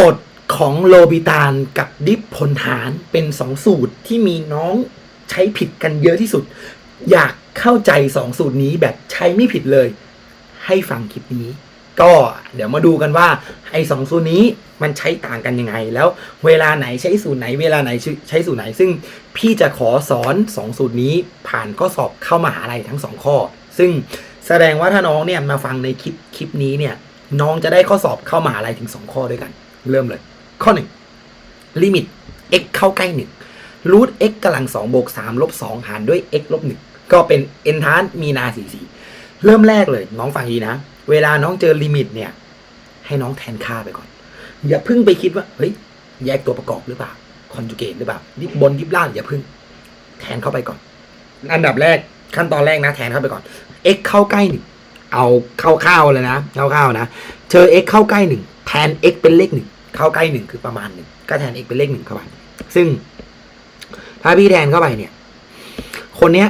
กฎของโลบิตานกับดิฟพลฐานเป็นสองสูตรที่มีน้องใช้ผิดกันเยอะที่สุด อยากเข้าใจสองสูตรนี้แบบใช้ไม่ผิดเลย ให้ฟังคลิปนี้ ก็เดี๋ยวมาดูกันว่าไอ้สองสูตรนี้มันใช้ต่างกันยังไง แล้วเวลาไหนใช้สูตรไหน เวลาไหนใช้สูตรไหน ซึ่งพี่จะขอสอนสองสูตรนี้ผ่านข้อสอบเข้ามหาลัยทั้งสองข้อ ซึ่งแสดงว่าถ้าน้องเนี่ยมาฟังในคลิปคลิปนี้เนี่ยน้องจะได้ข้อสอบเข้ามหาลัยถึงสองข้อด้วยกัน เริ่มเลย ข้อหนึ่งลิมิต x เข้าใกล้หนึ่งรูท x กำลังสองบวกสามลบสองหารด้วย x ลบหนึ่งก็เป็น n ทานมีนาสี่สี่เริ่มแรกเลย น้องฟังดีนะ เวลาน้องเจอลิมิตเนี่ย ให้น้องแทนค่าไปก่อน อย่าพิ่งไปคิดว่าเฮ้ยแยกตัวประกอบหรือเปล่าคอนจูเกตหรือเปล่าดิบบนดิบล่างอย่าพิ่ง แทนเข้าไปก่อน อันดับแรกขั้นตอนแรกนะ แทนเข้าไปก่อน x เข้าใกล้หนึ่งเอาเข้าๆเลยนะเข้าๆนะเจอ x เข้าใกล้หนึ่งแทน x เป็นเลขหนึ่ง เข้าใกล้หนึ่งคือประมาณหนึ่งก็แทน x เป็นเลขหนึ่งเข้าไป ซึ่ง ถ้าพี่แทนเข้าไปเนี่ย คนเนี้ย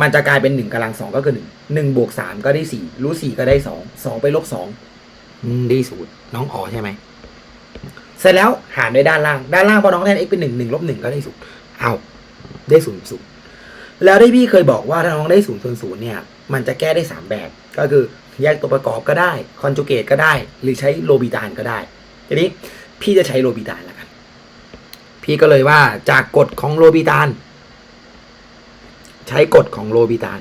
มันจะกลายเป็นหนึ่งกำลังสองก็คือหนึ่งหนึ่งบวกสามก็ได้สี่รู้สี่ก็ได้สองสองไปลบสองได้ศูนย์น้องอ๋อใช่ไหมเสร็จแล้วหารด้วยด้านล่าง ด้านล่างพอน้องแทน x เป็นหนึ่งหนึ่งลบหนึ่งก็ได้ศูนย์เอาได้ศูนย์ศูนย์แล้วได้พี่เคยบอกว่าถ้าน้องได้ศูนย์ส่วนศูนย์เนี่ย มันจะแก้ได้สามแบบ ก็คือแยกตัวประกอบก็ได้ คอนจูเกตก็ได้ หรือใช้โลบิตานก็ได้ ทีนี้พี่จะใช้โลบิตานแล้วกัน พี่ก็เลยว่าจากกฎของโลบิตาน ใช้กฎของโลบิตาน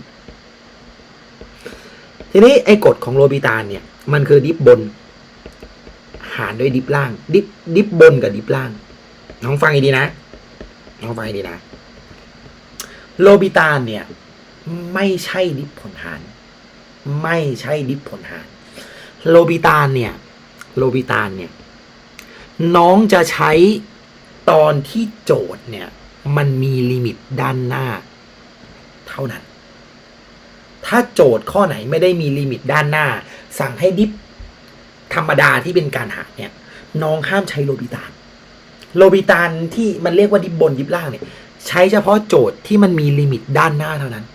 ทีนี้ไอ้กฎของโลบิตานเนี่ย มันคือดิฟบน หารด้วยดิฟล่าง ดิฟดิฟบนกับดิฟล่าง น้องฟังให้ดีนะ น้องฟังให้ดีนะ โลบิตานเนี่ย ไม่ใช่ดิฟผลหาร ไม่ใช่ดิฟผลหาร โลบิตานเนี่ย โลบิตานเนี่ย น้องจะใช้ตอนที่โจทย์เนี่ย มันมีลิมิตด้านหน้า เท่านั้น ถ้าโจทย์ข้อไหนไม่ได้มีลิมิตด้านหน้า สั่งให้ดิฟธรรมดาที่เป็นการหาเนี่ย น้องห้ามใช้โลบิตานโลบิตานที่มันเรียกว่าดิบบนดิบล่างเนี่ย ใช้เฉพาะโจทย์ที่มันมีลิมิตด้านหน้าเท่านั้น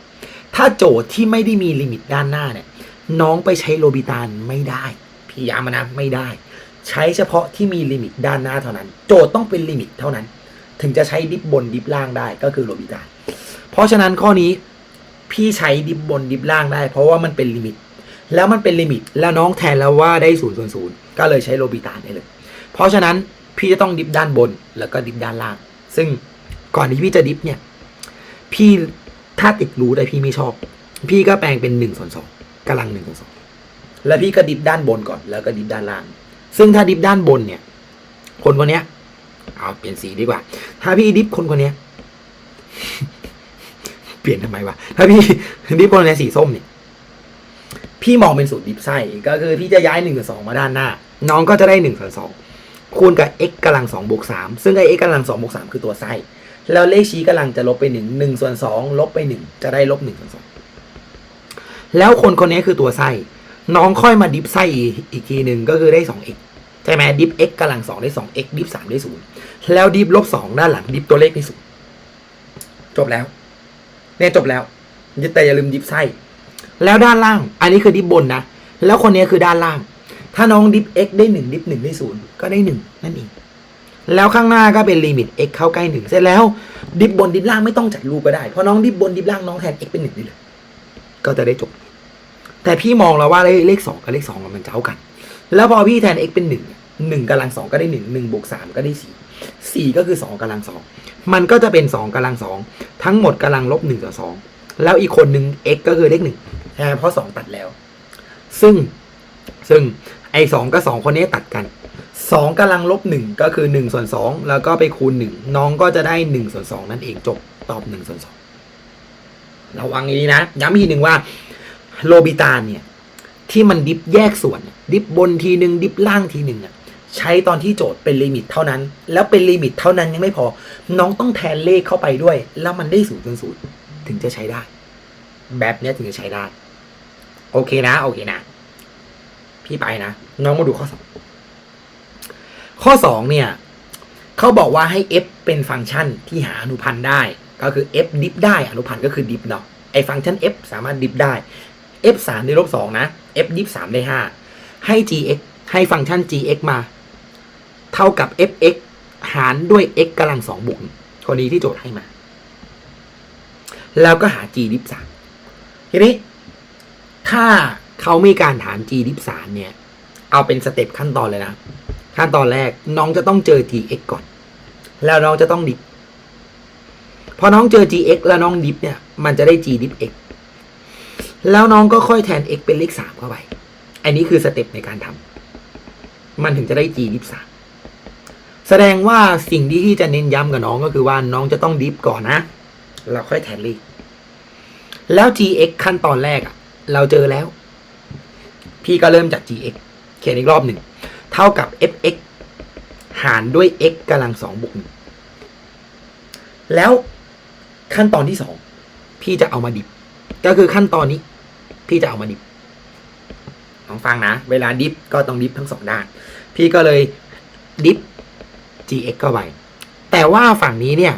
ถ้าโจทย์ที่ไม่ได้มีลิมิตด้านหน้าเนี่ย น้องไปใช้โลบิตานไม่ได้พี่ย้ำมานะไม่ได้ ใช้เฉพาะที่มีลิมิตด้านหน้าเท่านั้น โจทย์ต้องเป็นลิมิตเท่านั้น ถึงจะใช้ดิบบนดิบล่างได้ก็คือโลบิตาเพราะฉะนั้นข้อนี้พี่ใช้ดิบบนดิบล่างได้ เพราะว่ามันเป็นลิมิต แล้วมันเป็นลิมิต แล้วน้องแทนแล้วว่าได้ศูนย์ส่วนศูนย์ก็เลยใช้โลบิตาได้เลย เพราะฉะนั้นพี่จะต้องดิฟด้านบนแล้วก็ดิฟด้านล่าง ซึ่งก่อนที่พี่จะดิฟเนี่ย พี่ถ้าติดรู้ได้พี่ไม่ชอบ พี่ก็แปลงเป็นหนึ่งส่วนสองกำลังหนึ่งส่วนสองแล้วพี่ก็ดิฟด้านบนก่อนแล้วก็ดิฟด้านล่าง ซึ่งถ้าดิฟด้านบนเนี่ย คนคนเนี้ย เอาเปลี่ยนสีดีกว่า ถ้าพี่ดิฟคนคนเนี้ย เปลี่ยนทำไมวะ ถ้าพี่ดิฟคนเนี้ยสีส้มเนี่ย พี่มองเป็นสูตรดิฟไส้ก็คือพี่จะย้ายหนึ่งส่วนสองมาด้านหน้า น้องก็จะได้หนึ่งส่วนสองคูณกับ x กำลังสองบวกสามซึ่งไอ้ x กำลังสองบวกสามคือตัวไส้แล้วเลขชี้กำลังจะลบไปหนึ่งหนึ่งส่วนสองลบไปหนึ่งจะได้ลบหนึ่งส่วนสองแล้วคนคนนี้คือตัวไส้น้องค่อยมาดิฟไส้อีกอีกทีหนึ่งก็คือได้สอง x ใช่ไหมดิฟ x กำลังสองได้สอง x ดิฟสามได้ศูนย์แล้วดิฟลบสองด้านหลังดิฟตัวเลขได้ศูนย์จบแล้วเนี่ยจบแล้วแต่อย่าลืมดิฟไส้แล้วด้านล่าง อันนี้คือดิฟบนนะ แล้วคนนี้คือด้านล่าง ถ้าน้องดิฟ x ได้หนึ่งดิฟหนึ่งได้ศูนย์ก็ได้หนึ่งนั่นเองแล้วข้างหน้าก็เป็นลิมิต x เข้าใกล้หนึ่งเสร็จแล้ว ดิฟบนดิฟล่างไม่ต้องจัดรูปก็ได้ เพราะน้องดิฟบนดิฟล่างน้องแทน x เป็นหนึ่งเลย ก็จะได้จบ แต่พี่มองแล้วว่าเลขสองกับเลขสองมันจะเท่ากัน แล้วพอพี่แทน x เป็นหนึ่งหนึ่งกำลังสองก็ได้หนึ่งหนึ่งบวกสามก็ได้สี่สี่ก็คือสองกำลังสองมันก็จะเป็นสองกำลังสองทั้งหมดกำลังลบหนึ่งต่อสองแล้วอีกคนหนึ่ง x ก็คือเลขหนึ่งใช่ไหมเพราะสองตัดแล้ว ซึ่งซึ่งไอ้สองกับสองคนนี้ตัดกันสองกำลังลบหนึ่งก็คือหนึ่งส่วนสองแล้วก็ไปคูณหนึ่งน้องก็จะได้หนึ่งส่วนสองนั่นเองจบตอบหนึ่งส่วนสองระวังอย่างนี้นะย้ำอีกทีหนึ่งว่าโลบิตานเนี่ย ที่มันดิฟแยกส่วน ดิฟบนทีหนึ่งดิฟล่างทีหนึ่งอะใช้ตอนที่โจทย์เป็นลิมิตเท่านั้น แล้วเป็นลิมิตเท่านั้นยังไม่พอ น้องต้องแทนเลขเข้าไปด้วย แล้วมันได้ศูนย์ส่วนศูนย์ถึงจะใช้ได้ แบบนี้ถึงจะใช้ได้ โอเคนะ โอเคนะ พี่ไปนะ น้องมาดูข้อสองข้อสองเนี่ยเขาบอกว่าให้ f เป็นฟังก์ชันที่หาอนุพันธ์ได้ ก็คือ f ดิฟได้อนุพันธ์ก็คือดิฟเนาะไอฟังก์ชัน f สามารถดิฟได้ f สามได้ลบสองนะ f ดิฟสามได้ห้าให้ gx ให้ฟังก์ชัน gx มา เท่ากับ fx หารด้วย x กำลังสองบวกกรณีที่โจทย์ให้มา แล้วก็หา g ดิฟสามทีนี้ ถ้าเขามีการถาม g ดิฟสามเนี่ย เอาเป็นสเต็ปขั้นตอนเลยนะ ขั้นตอนแรกน้องจะต้องเจอ gx ก่อน แล้วน้องจะต้องดิฟพอน้องเจอ gx แล้วน้องดิฟเนี่ย มันจะได้ g ดิฟ x แล้วน้องก็ค่อยแทน x เป็นเลขสามเข้าไป อันนี้คือสเต็ปในการทำ มันถึงจะได้ g ดิฟสามแสดงว่าสิ่งที่ที่จะเน้นย้ำกับน้องก็คือว่าน้องจะต้องดิฟก่อนนะแล้วค่อยแทนเลขแล้ว gx ขั้นตอนแรกอะเราเจอแล้ว พี่ก็เริ่มจาก gx เขียนอีกรอบหนึ่ง เท่ากับ fx หารด้วย x กำลังสองบวกหนึ่งแล้วขั้นตอนที่สองพี่จะเอามาดิบ ก็คือขั้นตอนนี้ พี่จะเอามาดิบลองฟังนะ เวลาดิฟก็ต้องดิฟทั้งสองด้าน พี่ก็เลยดิฟ gx เข้าไป แต่ว่าฝั่งนี้เนี่ย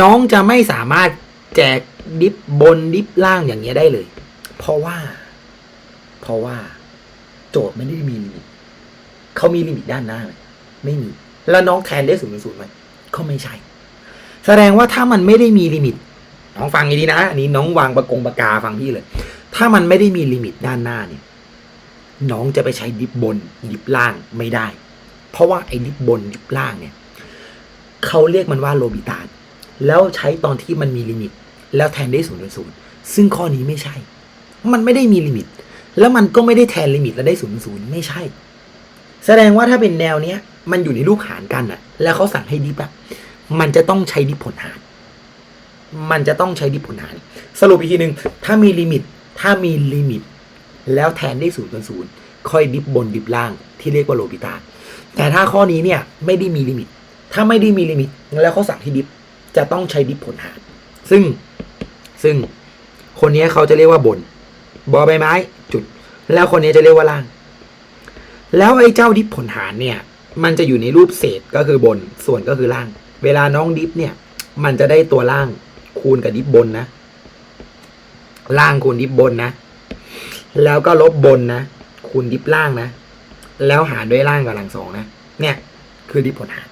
น้องจะไม่สามารถแจกดิฟบนดิฟล่างอย่างเงี้ยได้เลย เพราะว่า เพราะว่า โจทย์ไม่ได้มีลิมิตเขามีลิมิตด้านหน้าไหมไม่มี แล้วน้องแทนได้ศูนย์ศูนย์ไหมก็ไม่ใช่ แสดงว่าถ้ามันไม่ได้มีลิมิต น้องฟังดีๆนะอันนี้น้องวางประกงประกาฟังพี่เลย ถ้ามันไม่ได้มีลิมิตด้านหน้าเนี่ยน้องจะไปใช้ดิฟบนดิฟล่างไม่ได้ เพราะว่าไอ้ดิฟบนดิฟล่างเนี่ยเขาเรียกมันว่าโลบิตาแล้วใช้ตอนที่มันมีลิมิต แล้วแทนได้ศูนย์โดยศูนย์ซึ่งข้อนี้ไม่ใช่ มันไม่ได้มีลิมิต แล้วมันก็ไม่ได้แทนลิมิตแล้วได้ศูนย์ศูนย์ไม่ใช่ แสดงว่าถ้าเป็นแนวเนี้ย มันอยู่ในรูปหารกันอะแล้วเขาสั่งให้ดิฟอะมันจะต้องใช้ดิฟผลหาร มันจะต้องใช้ดิฟผลหาร สรุปอีกทีหนึ่งถ้ามีลิมิต ถ้ามีลิมิต แล้วแทนได้ศูนย์ศูนย์ค่อยดิฟบนดิฟล่างที่เรียกว่าโลบิตาแต่ถ้าข้อนี้เนี่ยไม่ได้มีลิมิต ถ้าไม่ได้มีลิมิต แล้วเขาสั่งให้ดิฟจะต้องใช้ดิฟผลหาร ซึ่งซึ่งคนนี้เขาจะเรียกว่าบน บอใบไม้ จุด แล้วคนนี้จะเรียกว่าล่าง แล้วไอ้เจ้าดิฟผลหารเนี่ย มันจะอยู่ในรูปเศษก็คือบนส่วนก็คือล่าง เวลาน้องดิฟเนี่ย มันจะได้ตัวล่างคูณกับดิฟบนนะ ล่างคูณดิฟบนนะ แล้วก็ลบบนนะ คูณดิฟล่างนะ แล้วหารด้วยล่างกับหลังสองนะ เนี่ย คือดิฟผลหาร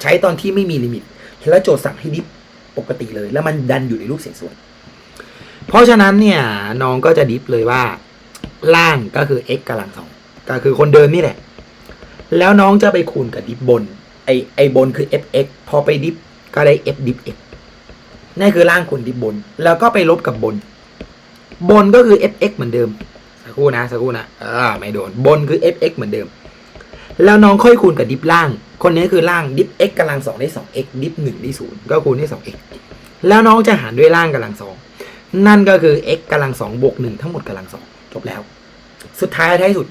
ใช้ตอนที่ไม่มีลิมิต แล้วโจทย์สั่งให้ดิฟปกติเลย แล้วมันดันอยู่ในรูปเศษส่วน เพราะฉะนั้นเนี่ยน้องก็จะดิฟเลยว่า ล่างก็คือ x กำลังสองก็คือคนเดิมนี่แหละ แล้วน้องจะไปคูณกับดิฟบน ไอไอบนคือ fx พอไปดิฟก็ได้ f ดิฟ x นั่นคือล่างคูณดิฟบน แล้วก็ไปลบกับบน บนก็คือ fx เหมือนเดิม สักครู่นะ สักครู่นะเออไม่โดน บนคือ fx เหมือนเดิม แล้วน้องค่อยคูณกับดิฟล่าง คนนี้คือล่างดิฟ x กำลังสองได้สอง x ดิฟหนึ่งได้ศูนย์ก็คูณได้สอง x แล้วน้องจะหารด้วยล่างกำลังสองนั่นก็คือ x กำลังสองบวกหนึ่งทั้งหมดกำลังสองจบแล้ว สุดท้ายท้ายสุด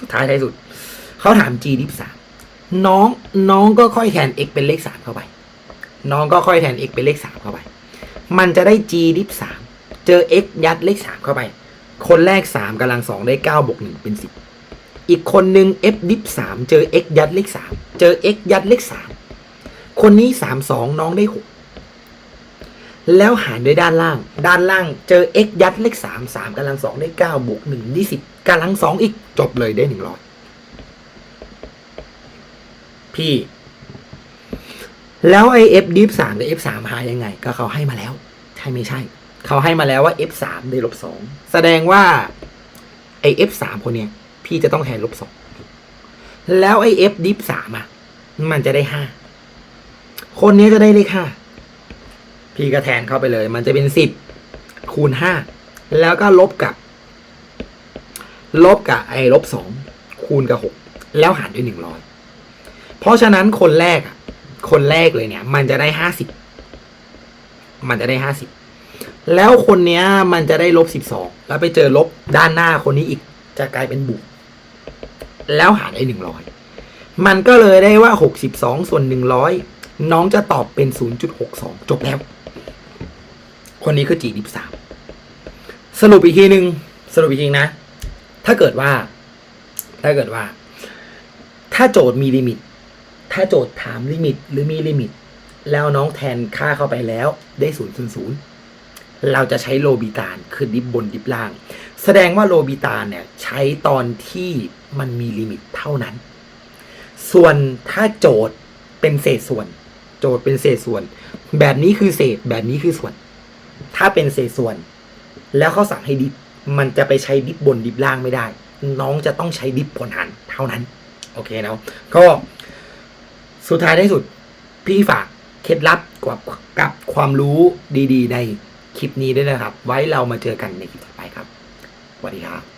สุดท้ายท้ายสุด เขาถาม g ดิฟสามน้องน้องก็ค่อยแทน x เป็นเลขสามเข้าไป น้องก็ค่อยแทน x เป็นเลขสามเข้าไป มันจะได้ g ดิฟสาม เจอ x ยัดเลขสามเข้าไป คนแรกสามกำลังสองได้เก้าบวกหนึ่งเป็นสิบอีกคนหนึ่ง f ดิฟสามเจอ x ยัดเลขสามเจอ x ยัดเลขสามคนนี้สามสองน้องได้หกแล้วหารด้วยด้านล่าง ด้านล่างเจอ x ยัดเลขสามสามกำลังสองได้เก้าบวกหนึ่งได้สิบกำลังสองอีกจบเลยได้หนึ่งร้อยพี่ แล้วไอ้ f ดิฟสามกับ f สามหายังไง ก็เขาให้มาแล้ว ใช่ไม่ใช่ เขาให้มาแล้วว่า f สามได้ลบสองแสดงว่าไอ้ f สามคนเนี้ยพี่จะต้องแทนลบสองแล้วไอ้ f ดิฟสามอะ มันจะได้ห้าคนนี้จะได้เลขห้าพี่ก็แทนเข้าไปเลย มันจะเป็นสิบคูณห้าแล้วก็ลบกับ ลบกับไอ้ลบสองคูณกับหกแล้วหารด้วยหนึ่งร้อยเพราะฉะนั้นคนแรกอะคนแรกเลยเนี่ย มันจะได้ห้าสิบมันจะได้ห้าสิบ แล้วคนเนี้ยมันจะได้ลบสิบสองแล้วไปเจอลบด้านหน้าคนนี้อีกจะกลายเป็นบวกแล้วหารได้หนึ่งร้อยมันก็เลยได้ว่าหกสิบสองส่วนหนึ่งร้อยน้องจะตอบเป็นศูนย์จุดหกสองจบแล้ว คนนี้คือจีดิบสามสรุปอีกทีหนึ่งสรุปอีกทีนะ ถ้าเกิดว่า ถ้าเกิดว่า ถ้าโจทย์มีลิมิต ถ้าโจทย์ถามลิมิตหรือมีลิมิต แล้วน้องแทนค่าเข้าไปแล้วได้ศูนย์ศูนย์ศูนย์ เราจะใช้โลบิตานคือดิบบนดิบล่าง แสดงว่าโลบิตานเนี่ยใช้ตอนที่มันมีลิมิตเท่านั้น ส่วนถ้าโจทย์เป็นเศษส่วน โจทย์เป็นเศษส่วน แบบนี้คือเศษแบบนี้คือส่วน ถ้าเป็นเศษส่วน แล้วเขาสั่งให้ดิฟมันจะไปใช้ดิฟบนดิฟล่างไม่ได้ น้องจะต้องใช้ดิฟผลหันเท่านั้น โอเคนะก็สุดท้ายที่สุดพี่ฝากเคล็ดลับกับกับความรู้ดี ๆ ใน คลิปนี้ด้วยนะครับ ไว้เรามาเจอกันในคลิปต่อไปครับสวัสดีครับ